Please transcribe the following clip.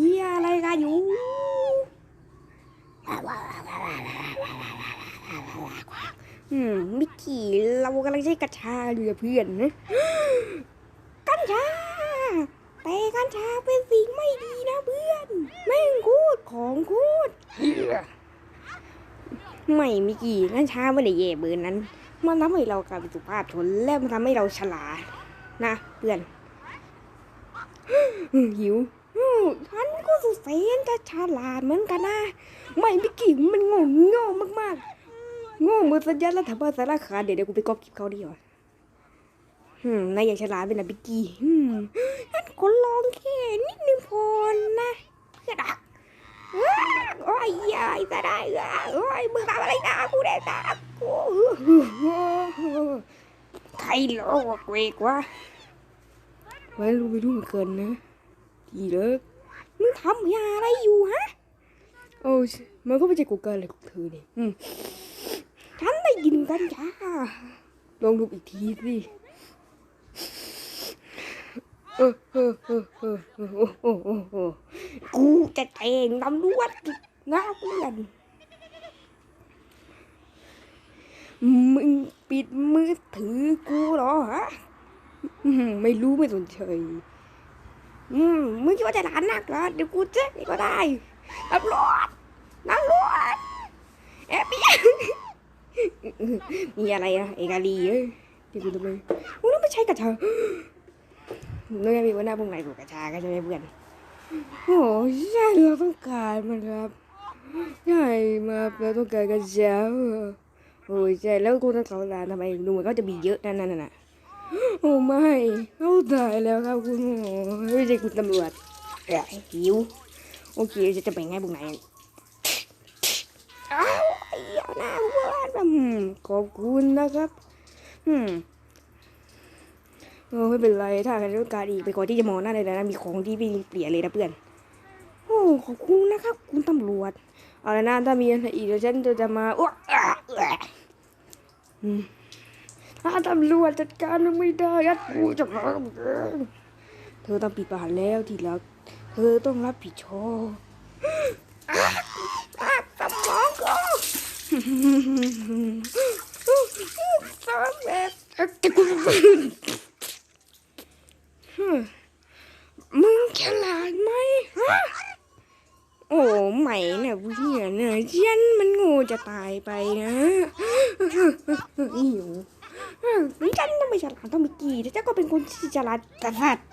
เฮียอะไรกันอยู่อืมมิกกี้เรากำลังใช้กัญชาอยู่กับเพื่อนนะกัญชา แต่กัญชาเป็นสิ่งไม่ดีนะเพื่อน แม่งคูดของคูดไม่มิกกี้กัญชาไม่ได้เย่เบอร์นั้น มันทำให้เรากลายเป็นสุภาพชนและมันทำให้เราฉลาดนะเพื่อนหิว ฉันก็สุดแสนจะฉลาดเหมือนกันนะ ไม่มิกกี้มันโง่โง่มากๆโง่เหมือนสัญญาณรัฐบาลสารคาเดี๋ยวเดี๋ยวกูไปก๊อปคลิปเขาดีกว่าอืมนายอยากฉลาดเป็นนะบิกกี้อืมฉันขอลองแค่นิดนึงพอนะเพื่อนอะอ้าวโอ้ยยายจะได้เหรอโอ้ยมึงทำอะไรนะกูได้ตากูใครโลกเวกวะไว้รู้ไม่รู้เหมือนกันนะทีเลิก ทำยาอะไรอยู่ฮะ โอ้มันก็ไม่ใช่กูเกินเลยกูถือเนี่ยฉันได้กินกันจ้าลองดูอีกทีสิเออเออเออเออเออเออกูจะแทงตำรวจนะเพื่อนมึงปิดมือถือกูหรอฮะ ไม่รู้ไม่สนใจ อืมมึงคิดว่าจะหลานนักเหรอเดี๋ยวกูแจ้งก็ได้ตำรวจตำรวจเอ๊ะพี่มีอะไรอะเอกาลีเอ้ยที่กูทำไมโอ้แล้วไม่ใช่กระชาไม่มีวันหน้าพวกไหนกูกระชาก็ใช่ไหมเพื่อนโอ้ใช่เราต้องการมันครับใช่มาเราต้องการกระชาโอ้ยใช่แล้วกูต้องเขาลานทำไมดูเหมือนเขาจะมีเยอะนั่นนั่นน่ะ โอ้ไม่เขาตายแล้วครับคุณหมอไม่ใช่คุณตำรวจเอ้ยหิว โอเคจะจะแบ่งให้พวกไหนอ้าวไอ้เหี้ยหน้าเพื่อนอืมขอบคุณนะครับ อืมเออไม่เป็นไร ถ้าใครต้องการอีกไปก่อนที่จะมองหน้าเลยนะ มีของที่ไม่เปลี่ยนเลยนะเพื่อน โอ้ขอบคุณนะครับ คุณตำรวจ เอาละนะถ้ามีอะไรอีกเดี๋ยวฉันจะมาอ้วกอืม ถ้าตำรวจจัดการมันไม่ได้ยัดกูจะมาเธอต้องปิดปากแล้วทีแล้วเธอต้องรับผิดชอบอะสมองก็สามแบบมึงฉลาดไหมฮะโอ้ไม่เนี่ยเพื่อนเนี่ยฉันมันโง่จะตายไปนะหิว ฉันต้องไม่ฉลาดต้องมีกี่แต่เจ้าก็เป็นคนที่ฉลาดแต่สัตว์